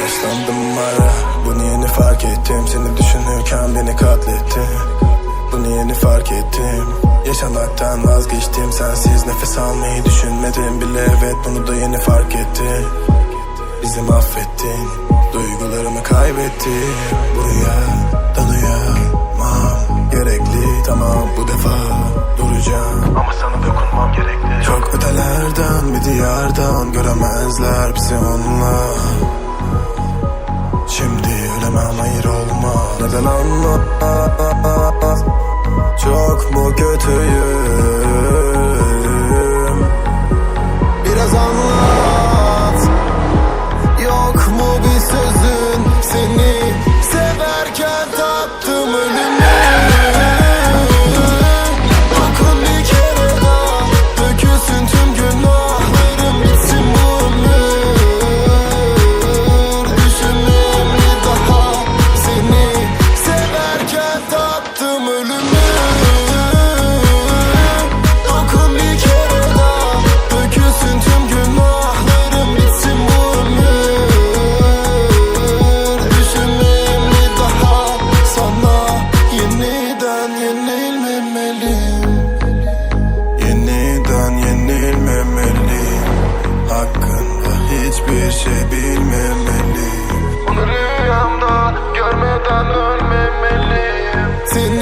Yaşlandım ara Bunu yeni fark ettim. Seni düşünürken beni katlettin Bunu yeni fark ettim. Yaşamaktan vazgeçtim. Sensiz nefes almayı düşünmedim bile. Evet bunu da yeni fark ettim Bizi mahvettin. Duygularımı kaybettim Buraya dalayamam Gerekli tamam bu defa duracağım. Ama sana dokunmam gerekli. Çok ötelerden bir diyardan Göremezler bizi onlar Ölemem hayır olma. Neden anlamaz Çok mu kötüyüm sitting